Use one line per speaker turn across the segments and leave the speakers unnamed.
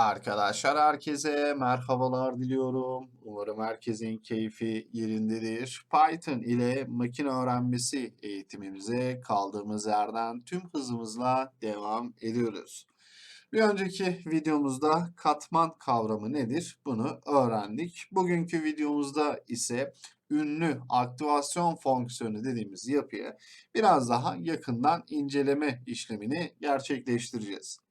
Arkadaşlar herkese merhabalar diliyorum. Umarım herkesin keyfi yerindedir. Python ile makine öğrenmesi eğitimimize kaldığımız yerden tüm hızımızla devam ediyoruz. Bir önceki videomuzda katman kavramı nedir? Bunu öğrendik. Bugünkü videomuzda ise ünlü aktivasyon fonksiyonu dediğimiz yapıyı biraz daha yakından inceleme işlemini gerçekleştireceğiz.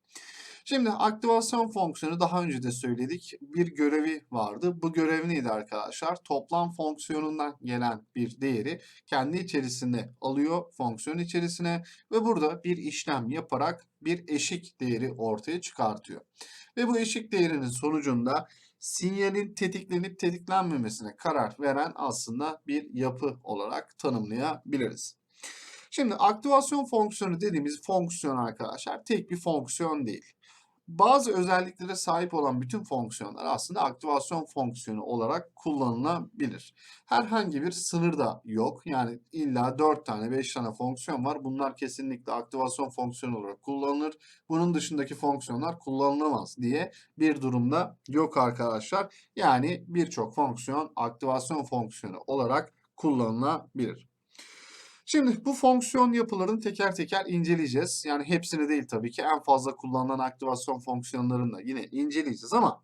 Şimdi aktivasyon fonksiyonu daha önce de söyledik. Bir görevi vardı. Bu görev neydi arkadaşlar? Toplam fonksiyonundan gelen bir değeri kendi içerisinde alıyor fonksiyon içerisine ve burada bir işlem yaparak bir eşik değeri ortaya çıkartıyor. Ve bu eşik değerinin sonucunda sinyalin tetiklenip tetiklenmemesine karar veren aslında bir yapı olarak tanımlayabiliriz. Şimdi aktivasyon fonksiyonu dediğimiz fonksiyon arkadaşlar tek bir fonksiyon değil bazı özelliklere sahip olan bütün fonksiyonlar aslında aktivasyon fonksiyonu olarak kullanılabilir. Herhangi bir sınır da yok. Yani illa 4 tane 5 tane fonksiyon var. Bunlar kesinlikle aktivasyon fonksiyonu olarak kullanılır. Bunun dışındaki fonksiyonlar kullanılamaz diye bir durumda yok arkadaşlar. Yani birçok fonksiyon aktivasyon fonksiyonu olarak kullanılabilir. Şimdi bu fonksiyon yapılarını teker teker inceleyeceğiz. Yani hepsini değil tabii ki en fazla kullanılan aktivasyon fonksiyonlarını da yine inceleyeceğiz ama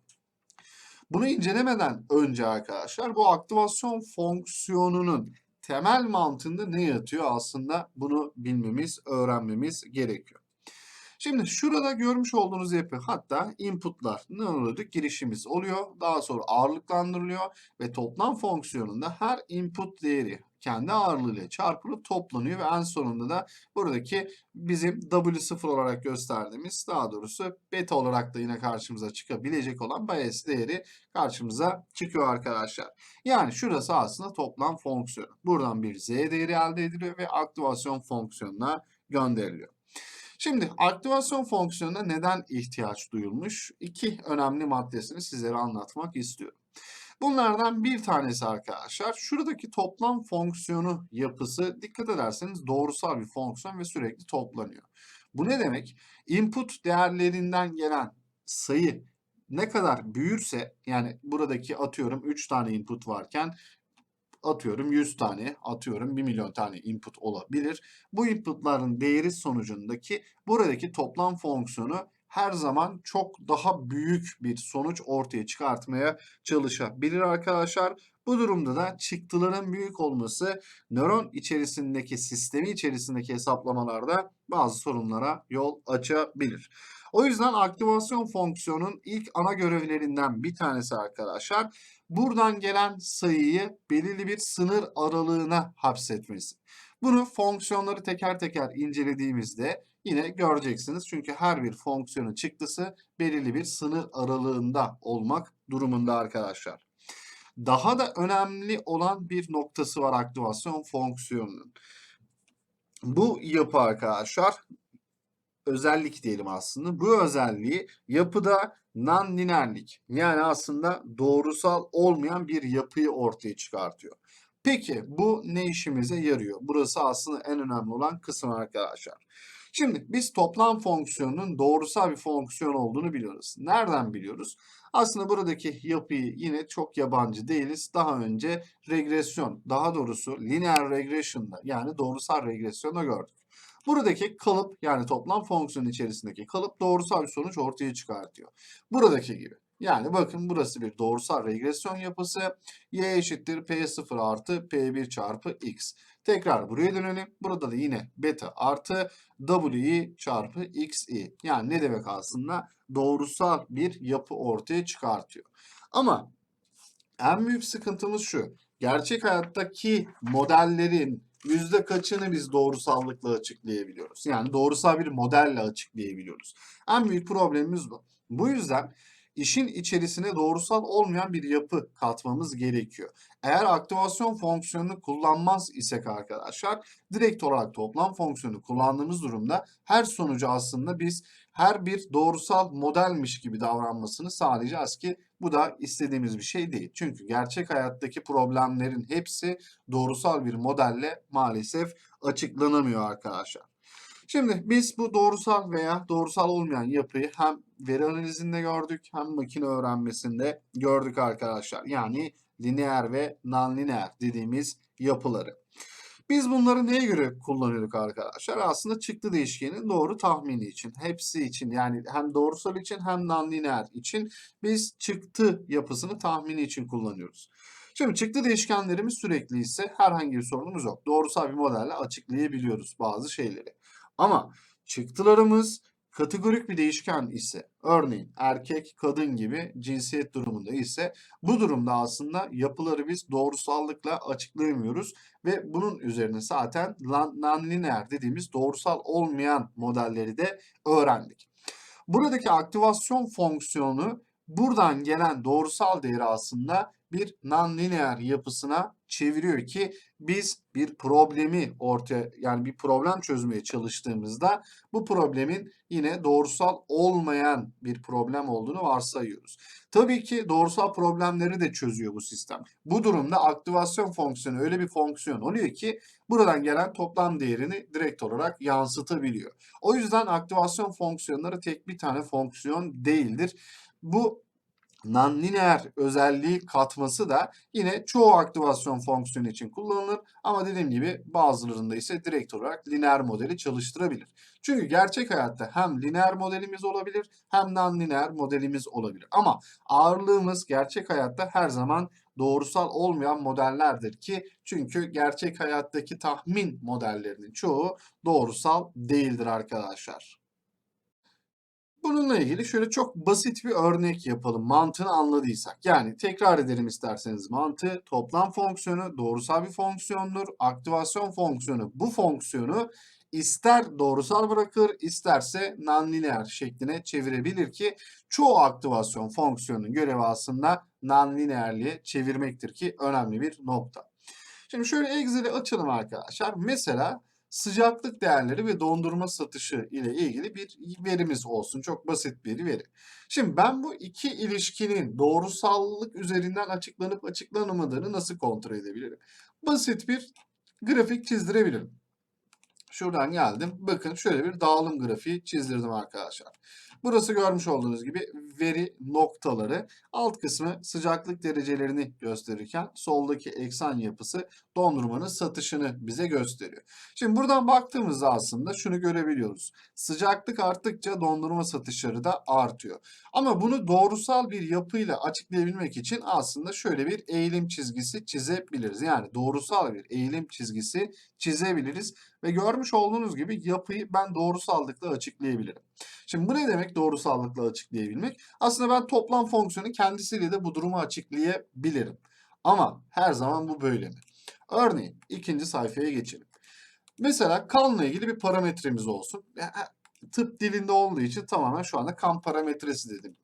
bunu incelemeden önce arkadaşlar bu aktivasyon fonksiyonunun temel mantığında ne yatıyor aslında bunu bilmemiz, öğrenmemiz gerekiyor. Şimdi şurada görmüş olduğunuz yapı hatta inputlar ne oluyordu? Girişimiz oluyor. Daha sonra ağırlıklandırılıyor ve toplam fonksiyonunda her input değeri kendi ağırlığıyla çarpılıp toplanıyor ve en sonunda da buradaki bizim W0 olarak gösterdiğimiz daha doğrusu beta olarak da yine karşımıza çıkabilecek olan bias değeri karşımıza çıkıyor arkadaşlar. Yani şurası aslında toplam fonksiyonu. Buradan bir Z değeri elde ediliyor ve aktivasyon fonksiyonuna gönderiliyor. Şimdi aktivasyon fonksiyonuna neden ihtiyaç duyulmuş? İki önemli maddesini sizlere anlatmak istiyorum. Bunlardan bir tanesi arkadaşlar şuradaki toplam fonksiyonu yapısı dikkat ederseniz doğrusal bir fonksiyon ve sürekli toplanıyor. Bu ne demek? Input değerlerinden gelen sayı ne kadar büyürse yani buradaki atıyorum 3 tane input varken atıyorum 100 tane, atıyorum 1 milyon tane input olabilir. Bu inputların değeri sonucundaki buradaki toplam fonksiyonu her zaman çok daha büyük bir sonuç ortaya çıkartmaya çalışabilir arkadaşlar. Bu durumda da çıktıların büyük olması nöron içerisindeki sistemi içerisindeki hesaplamalarda bazı sorunlara yol açabilir. O yüzden aktivasyon fonksiyonun ilk ana görevlerinden bir tanesi arkadaşlar buradan gelen sayıyı belirli bir sınır aralığına hapsetmesi. Bunu fonksiyonları teker teker incelediğimizde yine göreceksiniz. Çünkü her bir fonksiyonun çıktısı belirli bir sınır aralığında olmak durumunda arkadaşlar. Daha da önemli olan bir noktası var aktivasyon fonksiyonunun. Bu yapı arkadaşlar özellik diyelim aslında. Bu özelliği yapıda non-lineerlik yani aslında doğrusal olmayan bir yapıyı ortaya çıkartıyor. Peki bu ne işimize yarıyor? Burası aslında en önemli olan kısım arkadaşlar. Şimdi biz toplam fonksiyonun doğrusal bir fonksiyon olduğunu biliyoruz. Nereden biliyoruz? Aslında buradaki yapıyı yine çok yabancı değiliz. Daha önce regresyon, daha doğrusu linear regression'da yani doğrusal regresyonda gördük. Buradaki kalıp yani toplam fonksiyon içerisindeki kalıp doğrusal sonuç ortaya çıkartıyor. Buradaki gibi. Yani bakın burası bir doğrusal regresyon yapısı. Y eşittir P0 artı P1 çarpı X. Tekrar buraya dönelim. Burada da yine beta artı Wi çarpı Xi. Yani ne demek aslında? Doğrusal bir yapı ortaya çıkartıyor. Ama en büyük sıkıntımız şu. Gerçek hayattaki modellerin yüzde kaçını biz doğrusallıkla açıklayabiliyoruz? Yani doğrusal bir modelle açıklayabiliyoruz. En büyük problemimiz bu. Bu yüzden işin içerisine doğrusal olmayan bir yapı katmamız gerekiyor. Eğer aktivasyon fonksiyonunu kullanmaz isek arkadaşlar direkt olarak toplam fonksiyonu kullandığımız durumda her sonucu aslında biz her bir doğrusal modelmiş gibi davranmasını sağlayacağız ki bu da istediğimiz bir şey değil. Çünkü gerçek hayattaki problemlerin hepsi doğrusal bir modelle maalesef açıklanamıyor arkadaşlar. Şimdi biz bu doğrusal veya doğrusal olmayan yapıyı hem veri analizinde gördük hem makine öğrenmesinde gördük arkadaşlar. Yani lineer ve nonlineer dediğimiz yapıları. Biz bunları neye göre kullanıyorduk arkadaşlar? Aslında çıktı değişkenin doğru tahmini için. Hepsi için yani hem doğrusal için hem nonlineer için biz çıktı yapısını tahmini için kullanıyoruz. Şimdi çıktı değişkenlerimiz sürekli ise herhangi bir sorunumuz yok. Doğrusal bir modelle açıklayabiliyoruz bazı şeyleri. Ama çıktılarımız kategorik bir değişken ise örneğin erkek kadın gibi cinsiyet durumunda ise bu durumda aslında yapıları biz doğrusallıkla açıklayamıyoruz ve bunun üzerine zaten nonlinear dediğimiz doğrusal olmayan modelleri de öğrendik. Buradaki aktivasyon fonksiyonu buradan gelen doğrusal değeri aslında bir nonlinear yapısına çeviriyor ki biz bir problemi ortaya yani bir problem çözmeye çalıştığımızda bu problemin yine doğrusal olmayan bir problem olduğunu varsayıyoruz. Tabii ki doğrusal problemleri de çözüyor bu sistem. Bu durumda aktivasyon fonksiyonu öyle bir fonksiyon oluyor ki buradan gelen toplam değerini direkt olarak yansıtabiliyor. O yüzden aktivasyon fonksiyonları tek bir tane fonksiyon değildir. Bu nonlineer özelliği katması da yine çoğu aktivasyon fonksiyonu için kullanılır. Ama dediğim gibi bazılarında ise direkt olarak lineer modeli çalıştırabilir. Çünkü gerçek hayatta hem lineer modelimiz olabilir hem nonlineer modelimiz olabilir. Ama ağırlığımız gerçek hayatta her zaman doğrusal olmayan modellerdir ki çünkü gerçek hayattaki tahmin modellerinin çoğu doğrusal değildir arkadaşlar. Bununla ilgili şöyle çok basit bir örnek yapalım mantığını anladıysak. Yani tekrar edelim isterseniz mantığı toplam fonksiyonu doğrusal bir fonksiyondur. Aktivasyon fonksiyonu bu fonksiyonu ister doğrusal bırakır isterse nonlinear şekline çevirebilir ki çoğu aktivasyon fonksiyonunun görevi aslında nonlinearliğe çevirmektir ki önemli bir nokta. Şimdi şöyle Excel'i açalım arkadaşlar. Mesela sıcaklık değerleri ve dondurma satışı ile ilgili bir verimiz olsun. Çok basit bir veri. Şimdi ben bu iki ilişkinin doğrusallık üzerinden açıklanıp açıklanamadığını nasıl kontrol edebilirim? Basit bir grafik çizdirebilirim. Şuradan geldim. Bakın şöyle bir dağılım grafiği çizdirdim arkadaşlar. Burası görmüş olduğunuz gibi veri noktaları. Alt kısmı sıcaklık derecelerini gösterirken soldaki eksen yapısı dondurmanın satışını bize gösteriyor. Şimdi buradan baktığımızda aslında şunu görebiliyoruz. Sıcaklık arttıkça dondurma satışları da artıyor. Ama bunu doğrusal bir yapıyla açıklayabilmek için aslında şöyle bir eğilim çizgisi çizebiliriz. Yani doğrusal bir eğilim çizgisi çizebiliriz ve görmüş olduğunuz gibi yapıyı ben doğrusallıkla açıklayabilirim. Şimdi bu ne demek doğrusallıkla açıklayabilmek? Aslında ben toplam fonksiyonu kendisiyle de bu durumu açıklayabilirim. Ama her zaman bu böyle mi? Örneğin ikinci sayfaya geçelim. Mesela kanla ilgili bir parametremiz olsun. Tıp dilinde olduğu için tamamen şu anda kan parametresi dedim.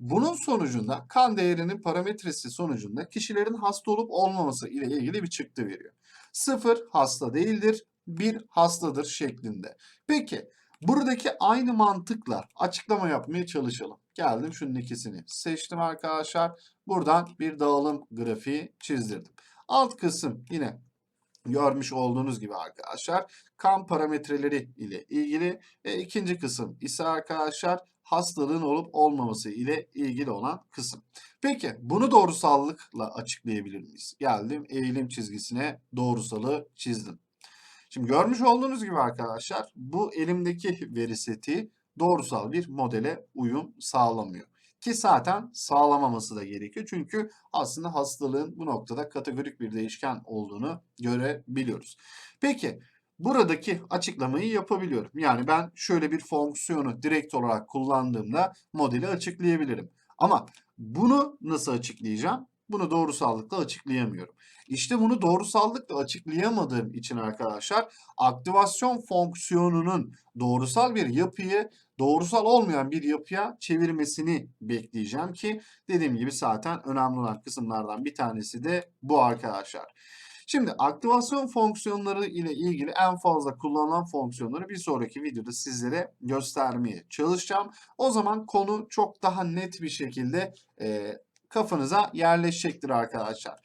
Bunun sonucunda kan değerinin parametresi sonucunda kişilerin hasta olup olmaması ile ilgili bir çıktı veriyor. Sıfır hasta değildir, bir hastadır şeklinde. Peki buradaki aynı mantıkla açıklama yapmaya çalışalım. Geldim şunun ikisini seçtim arkadaşlar. Buradan bir dağılım grafiği çizdirdim. Alt kısım yine görmüş olduğunuz gibi arkadaşlar kan parametreleri ile ilgili. E, ikinci kısım ise arkadaşlar hastalığın olup olmaması ile ilgili olan kısım. Peki bunu doğrusallıkla açıklayabilir miyiz? Geldim eğilim çizgisine doğrusalı çizdim. Şimdi görmüş olduğunuz gibi arkadaşlar bu elimdeki veri seti doğrusal bir modele uyum sağlamıyor. Ki zaten sağlamaması da gerekiyor. Çünkü aslında hastalığın bu noktada kategorik bir değişken olduğunu görebiliyoruz. Peki buradaki açıklamayı yapabiliyorum. Yani ben şöyle bir fonksiyonu direkt olarak kullandığımda modeli açıklayabilirim. Ama bunu nasıl açıklayacağım? Bunu doğrusallıkla açıklayamıyorum. İşte bunu doğrusallıkla açıklayamadığım için arkadaşlar aktivasyon fonksiyonunun doğrusal bir yapıyı doğrusal olmayan bir yapıya çevirmesini bekleyeceğim ki dediğim gibi zaten önemli olan kısımlardan bir tanesi de bu arkadaşlar. Şimdi aktivasyon fonksiyonları ile ilgili en fazla kullanılan fonksiyonları bir sonraki videoda sizlere göstermeye çalışacağım. O zaman konu çok daha net bir şekilde e, kafanıza yerleşecektir arkadaşlar.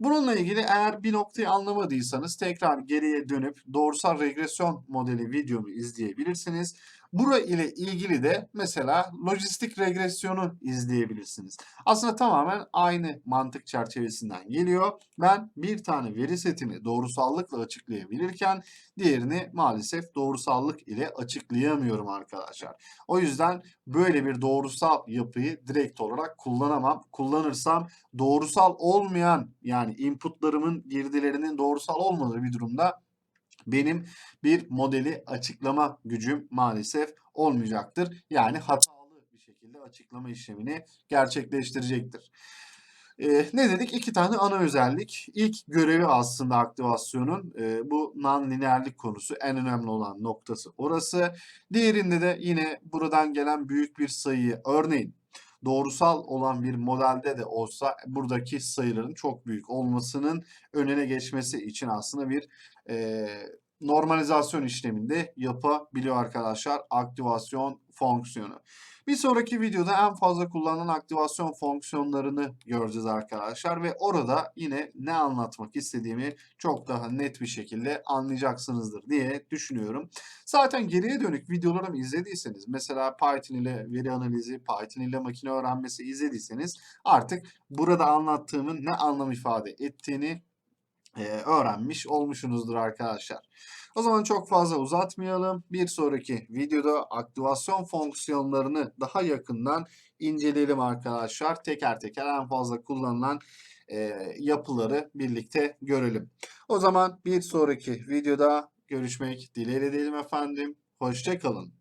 Bununla ilgili eğer bir noktayı anlamadıysanız tekrar geriye dönüp doğrusal regresyon modeli videomu izleyebilirsiniz. Bura ile ilgili de mesela lojistik regresyonu izleyebilirsiniz. Aslında tamamen aynı mantık çerçevesinden geliyor. Ben bir tane veri setini doğrusallıkla açıklayabilirken diğerini maalesef doğrusallık ile açıklayamıyorum arkadaşlar. O yüzden böyle bir doğrusal yapıyı direkt olarak kullanamam. Kullanırsam doğrusal olmayan yani inputlarımın girdilerinin doğrusal olmadığı bir durumda benim bir modeli açıklama gücüm maalesef olmayacaktır. Yani hatalı bir şekilde açıklama işlemini gerçekleştirecektir. Ee, ne dedik? İki tane ana özellik. İlk görevi aslında aktivasyonun e, bu non-lineerlik konusu en önemli olan noktası orası. Diğerinde de yine buradan gelen büyük bir sayıyı örneğin doğrusal olan bir modelde de olsa buradaki sayıların çok büyük olmasının önüne geçmesi için aslında bir e, normalizasyon işleminde yapabiliyor arkadaşlar aktivasyon fonksiyonu. Bir sonraki videoda en fazla kullanılan aktivasyon fonksiyonlarını göreceğiz arkadaşlar ve orada yine ne anlatmak istediğimi çok daha net bir şekilde anlayacaksınızdır diye düşünüyorum. Zaten geriye dönük videolarımı izlediyseniz mesela Python ile veri analizi, Python ile makine öğrenmesi izlediyseniz artık burada anlattığımın ne anlam ifade ettiğini e, öğrenmiş olmuşsunuzdur arkadaşlar. O zaman çok fazla uzatmayalım. Bir sonraki videoda aktivasyon fonksiyonlarını daha yakından inceleyelim arkadaşlar. Teker teker en fazla kullanılan e, yapıları birlikte görelim. O zaman bir sonraki videoda görüşmek dileğiyle diyelim efendim. Hoşçakalın.